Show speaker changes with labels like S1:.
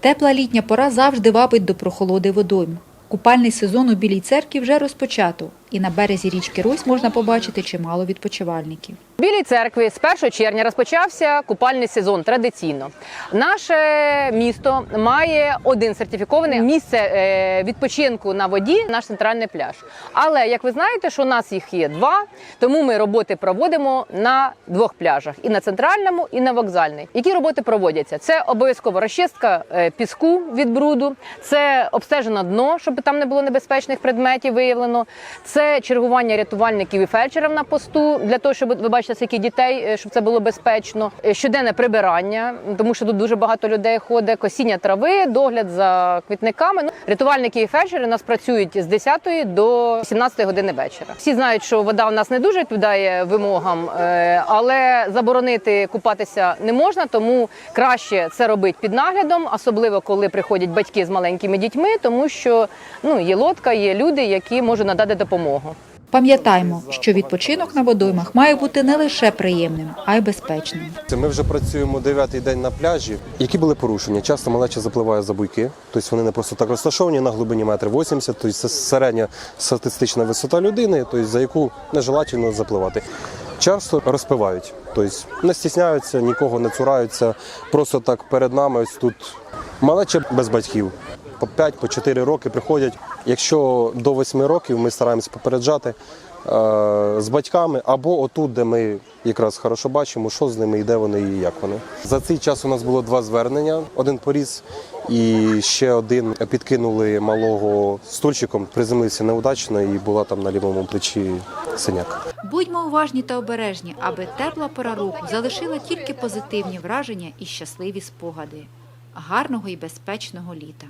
S1: Тепла літня пора завжди вабить до прохолоди водойм. Купальний сезон у Білій церкві вже розпочато, і на березі річки Русь можна побачити чимало відпочивальників.
S2: В Білій церкві з 1 червня розпочався купальний сезон традиційно. Наше місто має один сертифікований місце е, відпочинку на воді, наш центральний пляж. Але як ви знаєте, що у нас їх є два, тому ми роботи проводимо на двох пляжах: і на центральному, і на вокзальний. Які роботи проводяться? Це обов'язково розчистка е, піску від бруду, це обстежено дно, щоб там не було небезпечних предметів виявлено. Це чергування рятувальників і фельдшерів на посту для того, щоб ви бачите, скільки дітей, е, щоб це було безпечно. Е, Щоденне прибирання, тому що тут дуже багато людей ходить, косіння трави, догляд за квітниками. Ну, рятувальники і фельдшери у нас працюють з 10 до 17 години вечора. Всі знають, що вода у нас не дуже відповідає вимогам, е, але заборонити купатися не можна, тому краще це робити під наглядом, особливо коли приходять батьки з маленькими дітьми, тому що ну є лодка, є люди, які можуть надати допомогу.
S1: Пам'ятаймо, що відпочинок на водоймах має бути не лише приємним, а й безпечним.
S3: Це Ми вже працюємо дев'ятий день на пляжі. Які були порушення? Часто малеча запливає за буйки, тобто вони не просто так розташовані на глибині метр 80, тобто це середня статистична висота людини, тобто за яку нежелательно запливати. Часто розпивають, тобто не стісняються, нікого не цураються. Просто так перед нами ось тут малеча без батьків. По 5, по 4 роки приходять. Якщо до 8 років ми стараємося попереджати е, з батьками або отут, де ми якраз хорошо бачимо, що з ними і де вони і як вони. За цей час у нас було два звернення: один поріс і ще один підкинули малого стульчиком, приземлився неудачно і була там на лівому плечі синяк.
S1: Будьмо уважні та обережні, аби тепла пора року залишила тільки позитивні враження і щасливі спогади. Гарного і безпечного літа!